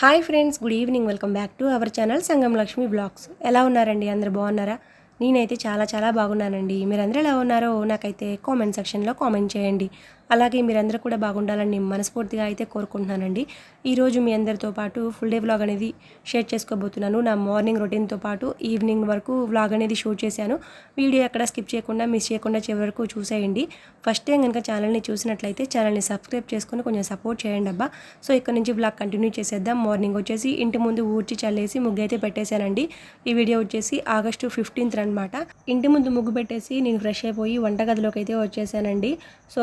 Hi friends good evening. Welcome back to our channel Sangam Lakshmi blogs. ఎలా ఉన్నారండి అందరు? బాగున్నారా? నేనైతే చాలా చాలా బాగున్నానండి. మీరందరూ ఎలా ఉన్నారో నాకైతే కామెంట్ సెక్షన్లో కామెంట్ చేయండి. అలాగే మీరందరూ కూడా బాగుండాలని మనస్ఫూర్తిగా అయితే కోరుకుంటున్నానండి. ఈరోజు మీ అందరితో పాటు ఫుల్ డే వ్లాగ్ అనేది షేర్ చేసుకోబోతున్నాను. నా మార్నింగ్ రొటీన్తో పాటు ఈవినింగ్ వరకు వ్లాగ్ అనేది షూట్ చేశాను. వీడియో ఎక్కడ స్కిప్ చేయకుండా మిస్ చేయకుండా చివరి వరకు చూసేయండి. ఫస్ట్ టైం కనుక ఛానల్ని చూసినట్లయితే ఛానల్ని సబ్స్క్రైబ్ చేసుకొని కొంచెం సపోర్ట్ చేయండి అబ్బా. సో ఇక్కడ నుంచి వ్లాగ్ కంటిన్యూ చేసేద్దాం. మార్నింగ్ వచ్చేసి ఇంటి ముందు ఊడ్చి చల్లేసి ముగ్గు అయితే పెట్టేశానండి. ఈ వీడియో వచ్చేసి ఆగస్టు ఫిఫ్టీన్త్ అనమాట ఇంటి ముందు ముగ్గు పెట్టేసి నేను ఫ్రెష్ అయిపోయి వంటగదిలోకి అయితే వచ్చేసానండి. సో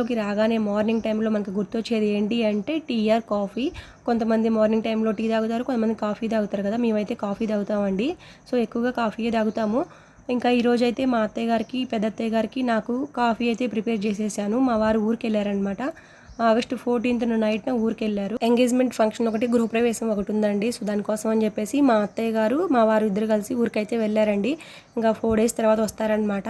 వంటగదిలోకి రాగానే మార్నింగ్ టైంలో మనకు గుర్తొచ్చేది ఏంటి అంటే టీ ఆర్ కాఫీ. కొంతమంది మార్నింగ్ టైంలో టీ తాగుతారు కొంతమంది కాఫీ తాగుతారు కదా. మేమైతే కాఫీ తాగుతామండి. సో ఎక్కువగా కాఫీయే తాగుతాము. ఇంకా ఈరోజు అయితే మా అత్తయ్య గారికి పెద్ద అత్తయ్య గారికి నాకు కాఫీ అయితే ప్రిపేర్ చేసేసాను. మా వారు ఊరికి వెళ్ళారనమాట ఆగస్టు ఫోర్టీన్త్న నైట్న ఊరికి వెళ్ళారు ఎంగేజ్మెంట్ ఫంక్షన్ ఒకటి గృహ ప్రవేశం ఒకటి ఉందండి. సో దానికోసం అని చెప్పేసి మా అత్తయ్య గారు మా వారు ఇద్దరు కలిసి ఊరికైతే వెళ్ళారండి. ఇంకా ఫోర్ డేస్ తర్వాత వస్తారనమాట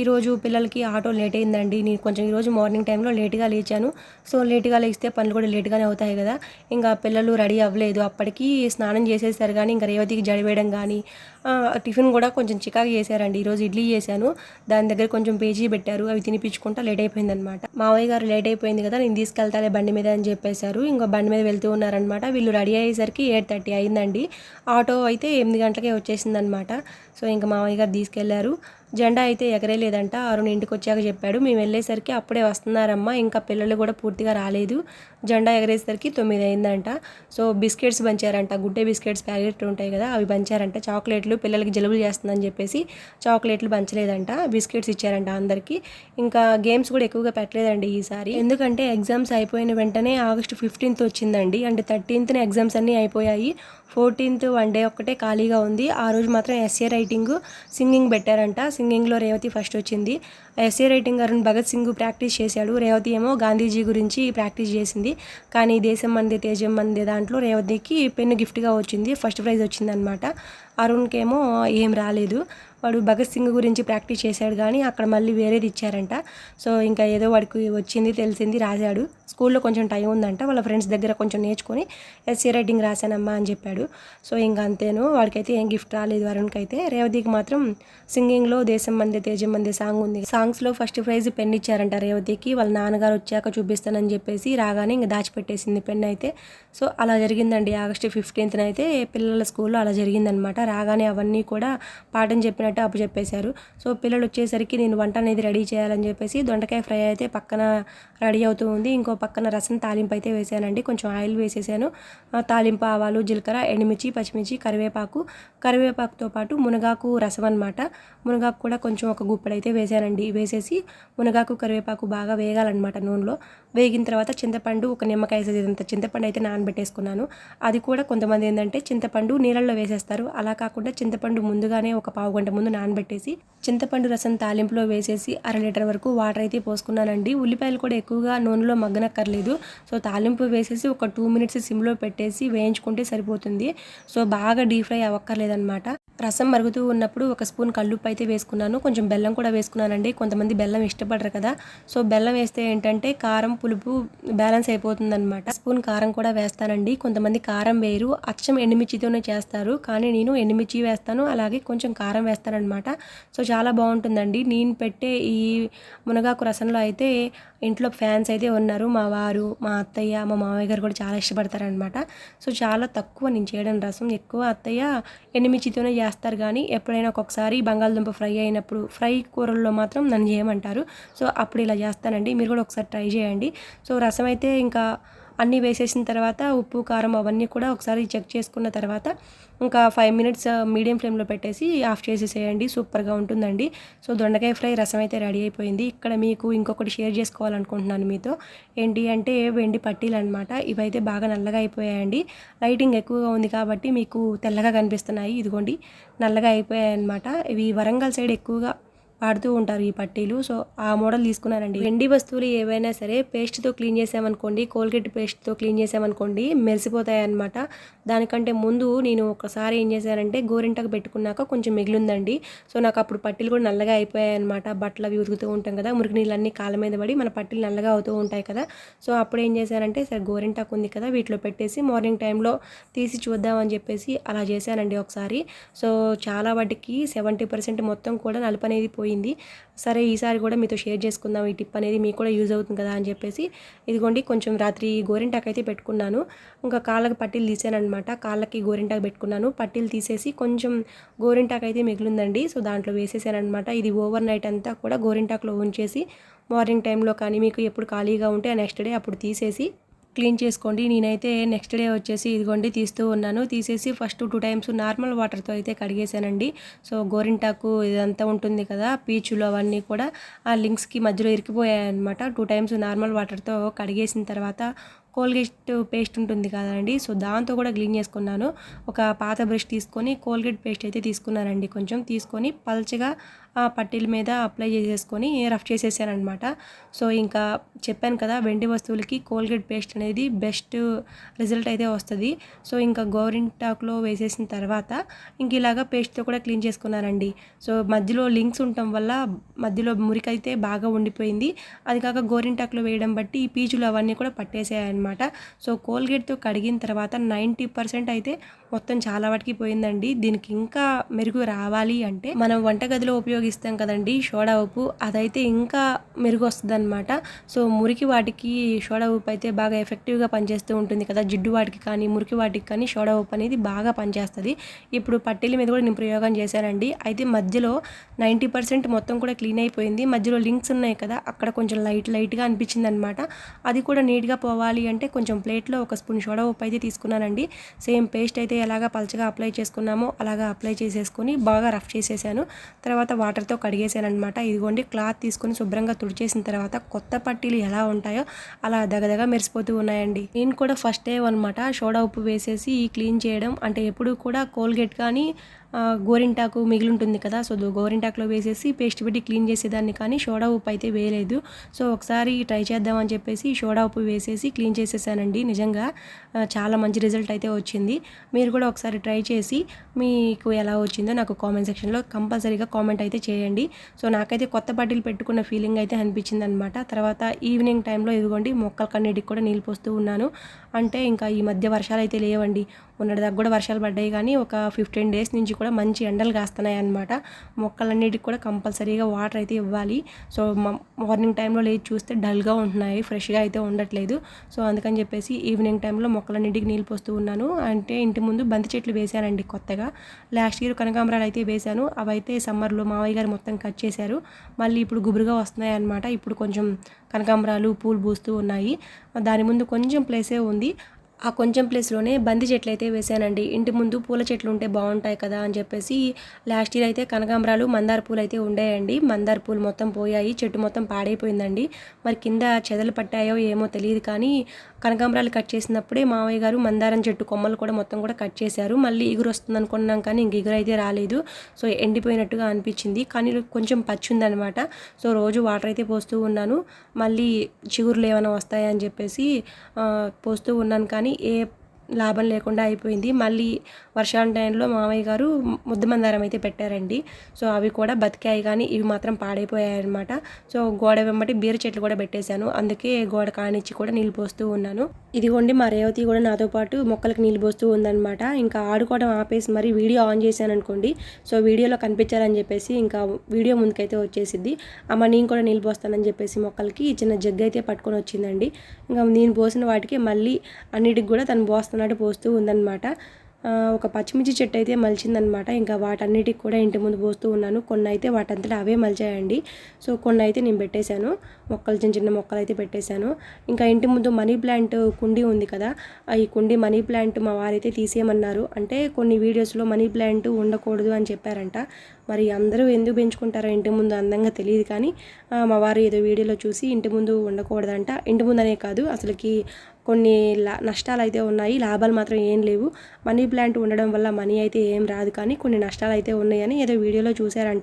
ఈరోజు పిల్లలకి ఆటో లేట్ అయిందండి. నేను కొంచెం ఈరోజు మార్నింగ్ టైంలో లేట్గా లేచాను. సో లేట్గా లేస్తే పనులు కూడా లేట్గానే అవుతాయి కదా. ఇంకా పిల్లలు రెడీ అవ్వలేదు. అప్పటికి స్నానం చేసేసారు కానీ ఇంకా రేవతికి జడివేయడం కానీ టిఫిన్ కూడా కొంచెం చికాకు చేశారండి. ఈరోజు ఇడ్లీ చేశాను. దాని దగ్గర కొంచెం పేజీ పెట్టారు. అవి తినిపించుకుంటా లేట్ అయిపోయింది అనమాట మావయ్య గారు లేట్ అయిపోయింది కదా నేను తీసుకెళ్తాలే బండి మీద అని చెప్పేశారు. ఇంకా బండి మీద వెళ్తూ ఉన్నారనమాట వీళ్ళు రెడీ అయ్యేసరికి ఎయిట్ థర్టీ అయిందండి. ఆటో అయితే ఎనిమిది గంటలకే వచ్చేసింది అనమాట సో ఇంకా మావయ్య గారు తీసుకెళ్ళారు. జెండా అయితే ఎగరేలేదంట. అరుణ్ ఇంటికి వచ్చాక చెప్పాడు మేము వెళ్ళేసరికి అప్పుడే వస్తున్నారమ్మా ఇంకా పిల్లలు కూడా పూర్తిగా రాలేదు. జెండా ఎగరేసరికి తొమ్మిది అయిందంట సో బిస్కెట్స్ పంచారంట గుడ్డే బిస్కెట్స్ ప్యాకెట్ ఉంటాయి కదా అవి పంచారంట చాక్లెట్లు పిల్లలకి జలుబులు చేస్తుందని చెప్పేసి చాక్లెట్లు పంచలేదంట బిస్కెట్స్ ఇచ్చారంట అందరికీ. ఇంకా గేమ్స్ కూడా ఎక్కువగా పెట్టలేదండి ఈసారి. ఎందుకంటే ఎగ్జామ్స్ అయిపోయిన వెంటనే ఆగస్ట్ ఫిఫ్టీన్త్ వచ్చిందండి. అంటే థర్టీన్త్న ఎగ్జామ్స్ అన్నీ అయిపోయాయి. ఫోర్టీన్త్ వన్ డే ఒక్కటే ఖాళీగా ఉంది. ఆ రోజు మాత్రం ఎస్ఏ రైటింగ్ సింగింగ్ పెట్టారంట. సింగింగ్లో రేవతి ఫస్ట్ వచ్చింది. S A writing Arun Bhagat Singh practice చేశాడు. రేవతి ఏమో గాంధీజీ గురించి ప్రాక్టీస్ చేసింది. కానీ దేశం మంది తేజం మంది దాంట్లో రేవతికి పెన్ను గిఫ్ట్గా వచ్చింది. ఫస్ట్ ప్రైజ్ వచ్చిందనమాట. అరుణ్కేమో ఏం రాలేదు. వాడు భగత్ సింగ్ గురించి ప్రాక్టీస్ చేశాడు కానీ అక్కడ మళ్ళీ వేరేది ఇచ్చారంట. సో ఇంకా ఏదో వాడికి వచ్చింది తెలిసింది రాశాడు. స్కూల్లో కొంచెం టైం ఉందంట. వాళ్ళ ఫ్రెండ్స్ దగ్గర కొంచెం నేర్చుకొని ఎస్సీ రైటింగ్ రాశానమ్మా అని చెప్పాడు. సో ఇంకా అంతేను. వాడికైతే ఏం గిఫ్ట్ రాలేదు వరుణ్కి అయితే రేవతికి మాత్రం సింగింగ్లో దేశం మంది తేజం మంది సాంగ్ ఉంది. సాంగ్స్లో ఫస్ట్ ప్రైజ్ పెన్ ఇచ్చారంట రేవతికి. వాళ్ళ నాన్నగారు వచ్చాక చూపిస్తానని చెప్పేసి రాగానే ఇంకా దాచిపెట్టేసింది పెన్ అయితే. సో అలా జరిగిందండి. ఆగస్టు ఫిఫ్టీన్త్న అయితే పిల్లల స్కూల్లో అలా జరిగిందనమాట. రాగానే అవన్నీ కూడా పాఠం చెప్పినట్టు అప్పు చెప్పేశారు. సో పిల్లలు వచ్చేసరికి నేను వంట అనేది రెడీ చేయాలని చెప్పేసి దొండకాయ ఫ్రై అయితే పక్కన రెడీ అవుతూ ఉంది. ఇంకో పక్కన రసం తాలింపు అయితే వేసానండి. కొంచెం ఆయిల్ వేసేసాను. తాలింపు ఆవాలు జీలకర్ర ఎండుమిర్చి పచ్చిమిర్చి కరివేపాకు. కరివేపాకుతో పాటు మునగాకు రసం అనమాట మునగాకు కూడా కొంచెం ఒక గుప్పెడైతే వేసానండి. వేసేసి మునగాకు కరివేపాకు బాగా వేగాలన్నమాట నూనెలో. వేగిన తర్వాత చింతపండు ఒక నిమ్మకాయ సైజంత చింతపండు అయితే నానబెట్టేసుకున్నాను. అది కూడా కొంతమంది ఏంటంటే చింతపండు నీళ్ళల్లో వేసేస్తారు. అలా కాకుండా చింతపండు ముందుగానే ఒక పావు గంట ముందు నానబెట్టేసి చింతపండు రసం తాలింపులో వేసేసి అర లీటర్ వరకు వాటర్ అయితే పోసుకున్నానండి. ఉల్లిపాయలు కూడా ఎక్కువగా నూనెలో మగ్గనక్కర్లేదు. సో తాలింపు వేసేసి ఒక టూ మినిట్స్ సిమ్లో పెట్టేసి వేయించుకుంటే సరిపోతుంది. సో బాగా డీప్ ఫ్రై అవ్వక్కర్లేదన్నమాట. రసం మరుగుతూ ఉన్నప్పుడు ఒక స్పూన్ కల్లుప్పు అయితే వేసుకున్నాను. కొంచెం బెల్లం కూడా వేసుకున్నానండి. కొంతమంది బెల్లం ఇష్టపడరు కదా. సో బెల్లం వేస్తే ఏంటంటే కారం పులుపు బ్యాలెన్స్ అయిపోతుందనమాట స్పూన్ కారం కూడా వేస్తానండి. కొంతమంది కారం వేయరు. అచ్చం ఎండుమిర్చితోనే చేస్తారు. కానీ నేను ఎండుమిర్చి వేస్తాను. అలాగే కొంచెం కారం వేస్తానమాట సో చాలా బాగుంటుందండి. నేను పెట్టే ఈ మునగాకు రసంలో అయితే ఇంట్లో ఫ్యాన్స్ అయితే ఉన్నారు. మా వారు మా అత్తయ్య మా మామయ్య గారు కూడా చాలా ఇష్టపడతారనమాట సో చాలా తక్కువ నేను చేయడం రసం. ఎక్కువ అత్తయ్య ఎండుమిర్చితోనే చేస్తారు కానీ ఎప్పుడైనా ఒక్కొక్కసారి బంగాళదుంప ఫ్రై అయినప్పుడు ఫ్రై కూరల్లో మాత్రం నన్ను చేయమంటారు. సో అప్పుడు ఇలా చేస్తానండి. మీరు కూడా ఒకసారి ట్రై చేయండి. సో రసం అయితే ఇంకా అన్నీ వేసేసిన తర్వాత ఉప్పు కారం అవన్నీ కూడా ఒకసారి చెక్ చేసుకున్న తర్వాత ఇంకా ఫైవ్ మినిట్స్ మీడియం ఫ్లేమ్లో పెట్టేసి ఆఫ్ చేసేసేయండి. సూపర్గా ఉంటుందండి. సో దొండకాయ ఫ్రై రసం అయితే రెడీ అయిపోయింది. ఇక్కడ మీకు ఇంకొకటి షేర్ చేసుకోవాలనుకుంటున్నాను మీతో. ఏంటి అంటే వెండి పట్టీలు అనమాట ఇవైతే బాగా నల్లగా అయిపోయాయండి. లైటింగ్ ఎక్కువగా ఉంది కాబట్టి మీకు తెల్లగా కనిపిస్తున్నాయి. ఇదిగోండి నల్లగా అయిపోయాయి అనమాట ఇవి వరంగల్ సైడ్ ఎక్కువగా వాడుతూ ఉంటారు ఈ పట్టీలు. సో ఆ మోడల్ తీసుకున్నానండి. వెండి వస్తువులు ఏవైనా సరే పేస్ట్తో క్లీన్ చేసామనుకోండి కోల్గేట్ పేస్ట్తో క్లీన్ చేసామనుకోండి మెరిసిపోతాయి అనమాట దానికంటే ముందు నేను ఒకసారి ఏం చేశానంటే గోరింటకు పెట్టుకున్నాక కొంచెం మిగిలిందండి. సో నాకు అప్పుడు పట్టీలు కూడా నల్లగా అయిపోయాయి అనమాట బట్టలు అవి ఉతుకుతూ ఉంటాం కదా మురికి నీళ్ళన్నీ కాళ్ళ మీద పడి మన పట్టీలు నల్లగా అవుతూ ఉంటాయి కదా. సో అప్పుడు ఏం చేశానంటే సరే గోరింటాకు ఉంది కదా వీటిలో పెట్టేసి మార్నింగ్ టైంలో తీసి చూద్దామని చెప్పేసి అలా చేశానండి ఒకసారి. సో చాలా వాటికి సెవెంటీ పర్సెంట్ మొత్తం కూడా నలుపు అనేది పోయి పోయింది. సరే ఈసారి కూడా మీతో షేర్ చేసుకుందాం. ఈ టిప్ అనేది మీకు కూడా యూజ్ అవుతుంది కదా అని చెప్పేసి ఇదిగోండి కొంచెం రాత్రి గోరింటాకు అయితే పెట్టుకున్నాను. ఇంకా కాళ్ళకి పట్టీలు తీసానమాట కాళ్ళకి గోరింటాకు పెట్టుకున్నాను. పట్టీలు తీసేసి కొంచెం గోరింటాకు అయితే మిగిలిందండి. సో దాంట్లో వేసేసానమాట ఇది ఓవర్ నైట్ అంతా కూడా గోరింటాకులో ఉంచేసి మార్నింగ్ టైంలో కానీ మీకు ఎప్పుడు ఖాళీగా ఉంటే నెక్స్ట్ డే అప్పుడు తీసేసి క్లీన్ చేసుకోండి. నేనైతే నెక్స్ట్ డే వచ్చేసి ఇదిగోండి తీస్తూ ఉన్నాను. తీసేసి ఫస్ట్ టూ టైమ్స్ నార్మల్ వాటర్తో అయితే కడిగేసానండి సో గోరింటాకు ఇదంతా ఉంటుంది కదా పీచులు అవన్నీ కూడా ఆ లింక్స్కి మధ్యలో ఇరికిపోయాయి అనమాట టూ టైమ్స్ నార్మల్ వాటర్తో కడిగేసిన తర్వాత కోల్గేట్ పేస్ట్ ఉంటుంది కదండి సో దాంతో కూడా క్లీన్ చేసుకున్నాను. ఒక పాత బ్రష్ తీసుకొని కోల్గేట్ పేస్ట్ అయితే తీసుకున్నానండి. కొంచెం తీసుకొని పల్చగా ఆ పట్టీల మీద అప్లై చేసేసుకొని రఫ్ చేసేసానమాట సో ఇంకా చెప్పాను కదా వెండి వస్తువులకి కోల్గేట్ పేస్ట్ అనేది బెస్ట్ రిజల్ట్ అయితే వస్తుంది. సో ఇంకా గోరింటాకులో వేసేసిన తర్వాత ఇంక ఇలాగా పేస్ట్తో కూడా క్లీన్ చేసుకున్నానండి సో మధ్యలో లింక్స్ ఉండటం వల్ల మధ్యలో మురికైతే బాగా ఉండిపోయింది. అది కాక గోరింటాకులో వేయడం బట్టి ఈ పీచులు అవన్నీ కూడా పట్టేసాయి అనమాట సో కోల్గేట్తో కడిగిన తర్వాత నైంటీ పర్సెంట్ అయితే మొత్తం చాలా వాటికి పోయిందండి. దీనికి ఇంకా మెరుగు రావాలి అంటే మనం వంటగదిలో ఉపయోగిస్తాం కదండి సోడా ఉప్పు. అదైతే ఇంకా మెరుగు వస్తుంది అనమాట సో మురికి వాటికి సోడా ఉప్పు అయితే బాగా ఎఫెక్టివ్గా పనిచేస్తూ ఉంటుంది కదా. జిడ్డు వాటికి కానీ మురికి వాటికి కానీ సోడా ఉప్పు అనేది బాగా పనిచేస్తుంది. ఇప్పుడు పట్టీల మీద కూడా నేను ప్రయోగం చేశానండి. అయితే మధ్యలో నైంటీ పర్సెంట్ మొత్తం కూడా క్లీన్ అయిపోయింది. మధ్యలో లింక్స్ ఉన్నాయి కదా అక్కడ కొంచెం లైట్ లైట్గా అనిపించింది అనమాట అది కూడా నీట్గా పోవాలి అంటే కొంచెం ప్లేట్లో ఒక స్పూన్ సోడా ఉప్పు అయితే తీసుకున్నానండి. సేమ్ పేస్ట్ అయితే ఎలాగా పలచగా అప్లై చేసుకున్నామో అలాగా అప్లై చేసేసుకొని బాగా రఫ్ చేసేసాను. తర్వాత వాటర్ వాటర్తో కడిగేసాను అనమాట ఇదిగోండి క్లాత్ తీసుకొని శుభ్రంగా తుడిచేసిన తర్వాత కొత్త పట్టీలు ఎలా ఉంటాయో అలా దగదగ మెరిసిపోతూ ఉన్నాయండి. నేను కూడా ఫస్ట్ టైం అనమాట సోడా ఉప్పు వేసేసి ఈ క్లీన్ చేయడం. అంటే ఎప్పుడు కూడా కోల్గేట్ కానీ గోరింటాకు మిగిలి ఉంటుంది కదా సో గోరింటాకులో వేసేసి పేస్ట్ పెట్టి క్లీన్ చేసేదాన్ని కానీ సోడా ఉప్పు అయితే వేయలేదు. సో ఒకసారి ట్రై చేద్దామని చెప్పేసి సోడా ఉప్పు వేసేసి క్లీన్ చేసేసానండి నిజంగా. చాలా మంచి రిజల్ట్ అయితే వచ్చింది. మీరు కూడా ఒకసారి ట్రై చేసి మీకు ఎలా వచ్చిందో నాకు కామెంట్ సెక్షన్లో కంపల్సరీగా కామెంట్ అయితే చేయండి. సో నాకైతే కొత్త బట్టలు పెట్టుకున్న ఫీలింగ్ అయితే అనిపించింది అనమాట తర్వాత ఈవినింగ్ టైంలో ఇదిగోండి మొక్కల కన్నిటికి కూడా నీళ్ళు పోస్తూ ఉన్నాను. అంటే ఇంకా ఈ మధ్య వర్షాలు అయితే లేవండి. మొన్నటి దాకా కూడా వర్షాలు పడ్డాయి కానీ ఒక ఫిఫ్టీన్ డేస్ నుంచి కూడా మంచి ఎండలు కాస్తున్నాయి అనమాట మొక్కలన్నిటికి కూడా కంపల్సరీగా వాటర్ అయితే ఇవ్వాలి. సో మ- మార్నింగ్ టైంలో లేచి చూస్తే డల్గా ఉంటున్నాయి. ఫ్రెష్గా అయితే ఉండట్లేదు. సో అందుకని చెప్పేసి ఈవినింగ్ టైంలో మొక్కలన్నిటికి నీళ్ళు పోస్తూ ఉన్నాను. అంటే ఇంటి ముందు బంతి చెట్లు వేశానండి కొత్తగా. లాస్ట్ ఇయర్ కనకాంబరాలు అయితే వేశాను. అవైతే సమ్మర్లో మావయ్య గారు మొత్తం కట్ చేశారు. మళ్ళీ ఇప్పుడు గుబురుగా వస్తున్నాయి అనమాట ఇప్పుడు కొంచెం కనకాంబరాలు పూలు పూస్తూ ఉన్నాయి. దాని ముందు కొంచెం ప్లేసే ఉంది. ఆ కొంచెం ప్లేస్లోనే బంతి చెట్లు అయితే వేసానండి. ఇంటి ముందు పూల చెట్లు ఉంటే బాగుంటాయి కదా అని చెప్పేసి లాస్ట్ ఇయర్ అయితే కనకాంబరాలు మందార పూలు అయితే ఉండేయండి. మందార పూలు మొత్తం పోయాయి చెట్టు మొత్తం పాడైపోయిందండి. మరి కింద చెదలు పట్టాయో ఏమో తెలియదు కానీ కనకాంబరాలు కట్ చేసినప్పుడే మావయ్య గారు మందారం చెట్టు కొమ్మలు కూడా మొత్తం కూడా కట్ చేశారు. మళ్ళీ ఎగురు వస్తుంది అనుకున్నాం కానీ ఇంక ఇగురు అయితే రాలేదు. సో ఎండిపోయినట్టుగా అనిపించింది. కానీ కొంచెం పచ్చి ఉందనమాట సో రోజు వాటర్ అయితే పోస్తూ ఉన్నాను. మళ్ళీ చిగురులు ఏమైనా వస్తాయని చెప్పేసి పోస్తూ ఉన్నాను. కానీ ఏ లాభం లేకుండా అయిపోయింది. మళ్ళీ వర్షాల టైంలో మామయ్య గారు ముద్ద మందారం అయితే పెట్టారండి. సో అవి కూడా బతికాయి కానీ ఇవి మాత్రం పాడైపోయాయి అనమాట సో గోడ వెంబటి బీర చెట్లు కూడా పెట్టేశాను. అందుకే గోడ కానిచ్చి కూడా నీళ్ళు పోస్తూ ఉన్నాను. ఇదిగోండి మా రేవతి కూడా నాతో పాటు మొక్కలకు నీళ్ళు పోస్తూ ఉందన్నమాట. ఇంకా ఆడుకోవడం ఆపేసి మరి వీడియో ఆన్ చేశాను అనుకోండి. సో వీడియోలో కనిపించాలని చెప్పేసి ఇంకా వీడియో ముందుకైతే వచ్చేసింది అమ్మ నేను కూడా నీళ్ళు పోస్తానని చెప్పేసి మొక్కలకి చిన్న జగ్ అయితే పట్టుకొని వచ్చిందండి. ఇంకా నేను పోసిన వాటికి మళ్ళీ అన్నిటికి కూడా తను పోస్తాను పోస్తున్నట్టు పోస్తూ ఉందన్నమాట. ఒక పచ్చిమిర్చి చెట్టు అయితే మలిచిందనమాట ఇంకా వాటన్నిటికి కూడా ఇంటి ముందు పోస్తూ ఉన్నాను. కొన్ని అయితే వాటంతటా అవే మలిచాయండి. సో కొన్ని అయితే నేను పెట్టేశాను. మొక్కలు చిన్న చిన్న మొక్కలు అయితే పెట్టేశాను. ఇంకా ఇంటి ముందు మనీ ప్లాంట్ కుండీ ఉంది కదా ఆ ఈ కుండీ మనీ ప్లాంట్ మా వారైతే తీసేయమన్నారు. అంటే కొన్ని వీడియోస్లో మనీ ప్లాంట్ ఉండకూడదు అని చెప్పారంట. మరి అందరూ ఎందుకు పెంచుకుంటారో ఇంటి ముందు అందంగా తెలియదు కానీ మా వారు ఏదో వీడియోలో చూసి ఇంటి ముందు ఉండకూడదంట. ఇంటి ముందనే కాదు అసలుకి కొన్ని లా- నష్టాలు అయితే ఉన్నాయి లాభాలు మాత్రం ఏం లేవు. మనీ ప్లాంట్ ఉండడం వల్ల మనీ అయితే ఏం రాదు కానీ కొన్ని నష్టాలు అయితే ఉన్నాయని ఏదో వీడియోలో చూశారంట.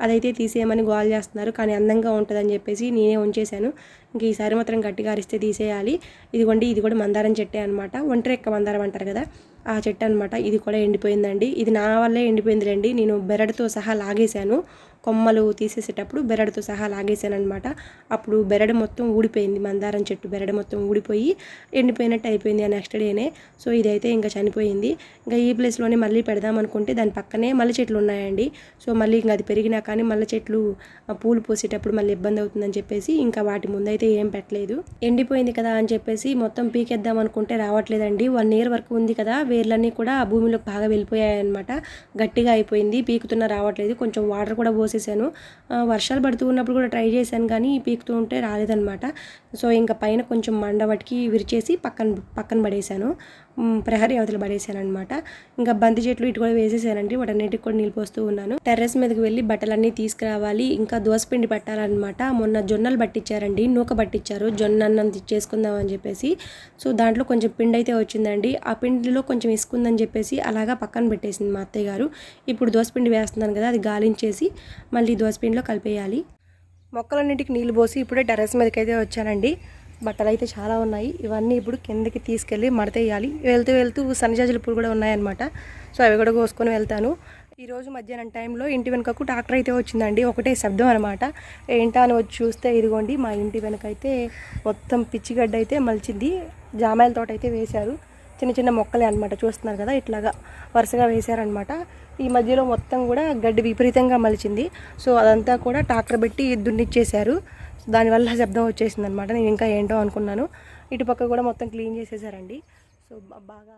అదైతే తీసేయమని గోల్ చేస్తున్నారు కానీ అందంగా ఉంటుందని చెప్పేసి నేనే ఉంచేశాను. ఇంక ఈసారి మాత్రం గట్టిగా అరిస్తే తీసేయాలి. ఇదిగోండి ఇది కూడా మందారం చెట్టే అనమాట ఒంటరెక్క మందారం అంటారు కదా ఆ చెట్టు అనమాట ఇది కూడా ఎండిపోయిందండి. ఇది నా వల్లే ఎండిపోయిందిలేండి. నేను బెరడుతో సహా లాగేశాను. కొమ్మలు తీసేసేటప్పుడు బెరడుతో సహా లాగేశాను అనమాట అప్పుడు బెరడు మొత్తం ఊడిపోయింది. మందారం చెట్టు బెరడు మొత్తం ఊడిపోయి ఎండిపోయినట్టు అయిపోయింది ఆ నెక్స్ట్ డేనే. సో ఇదైతే ఇంకా చనిపోయింది. ఇంకా ఈ ప్లేస్లోనే మళ్ళీ పెడదాం అనుకుంటే దాని పక్కనే మల్లె చెట్లు ఉన్నాయండి. సో మళ్ళీ ఇంకా అది పెరిగినా కానీ మల్లె చెట్లు పూలు పోసేటప్పుడు మళ్ళీ ఇబ్బంది అవుతుందని చెప్పేసి ఇంకా వాటి ముందైతే ఏం పెట్టలేదు. ఎండిపోయింది కదా అని చెప్పేసి మొత్తం పీకేద్దాం అనుకుంటే రావట్లేదండి. వన్ ఇయర్ వరకు ఉంది కదా. వేర్లన్నీ కూడా ఆ భూమిలోకి బాగా వెళ్ళిపోయాయి అనమాట గట్టిగా అయిపోయింది. పీకుతున్న రావట్లేదు. కొంచెం వాటర్ కూడా పోసేసాను వర్షాలు పడుతూ ఉన్నప్పుడు కూడా ట్రై చేశాను కానీ పీకుతూ ఉంటే రాలేదనమాట సో ఇంకా పైన కొంచెం మండవటికి విరిచేసి పక్కన పక్కన పడేశాను. ప్రహరీ అవతల పడేశాను అనమాట ఇంకా బంతి చెట్లు ఇటు కూడా వేసేసానండి. వాటన్నిటికి కూడా నీళ్ళు పోస్తూ ఉన్నాను. టెర్రస్ మీదకి వెళ్ళి బట్టలన్నీ తీసుకురావాలి. ఇంకా దోసపిండి పట్టాలన్నమాట. మొన్న జొన్నలు పట్టించారండి నూక పట్టించారు జొన్న అన్నం చేసుకుందాం అని చెప్పేసి. సో దాంట్లో కొంచెం పిండి అయితే వచ్చిందండి. ఆ పిండిలో కొంచెం ఇసుకుందని చెప్పేసి అలాగా పక్కన పెట్టేసింది మా అత్తయ్య గారు. ఇప్పుడు దోసపిండి వేస్తున్నాను కదా అది గాలించేసి మళ్ళీ దోసపిండిలో కలిపేయాలి. మొక్కలన్నింటికి నీళ్ళు పోసి ఇప్పుడే టెర్రస్ మీదకి అయితే వచ్చానండి. బట్టలు అయితే చాలా ఉన్నాయి. ఇవన్నీ ఇప్పుడు కిందకి తీసుకెళ్ళి మడతేయాలి. వెళ్తూ వెళ్తూ సన్నజాజుల పూలు కూడా ఉన్నాయన్నమాట. సో అవి కూడా కోసుకొని వెళ్తాను. ఈరోజు మధ్యాహ్నం టైంలో ఇంటి వెనుకకు ట్రాక్టర్ అయితే వచ్చిందండి. ఒకటే శబ్దం అనమాట ఏంటా అని వచ్చి చూస్తే ఇదిగోండి మా ఇంటి వెనక అయితే మొత్తం పిచ్చిగడ్డ అయితే మలిచింది. జామాయిల తోట అయితే వేశారు. చిన్న చిన్న మొక్కలే అనమాట చూస్తున్నారు కదా ఇట్లాగా వరుసగా వేశారనమాట ఈ మధ్యలో మొత్తం కూడా గడ్డి విపరీతంగా మలిచింది. సో అదంతా కూడా ట్రాక్టర్ పెట్టి దున్నిచ్చేశారు. దానివల్ల శబ్దం వచ్చేసింది అనమాట నేను ఇంకా ఏంటో అనుకున్నాను. ఇటుపక్క కూడా మొత్తం క్లీన్ చేసేసారండి. సో బాగా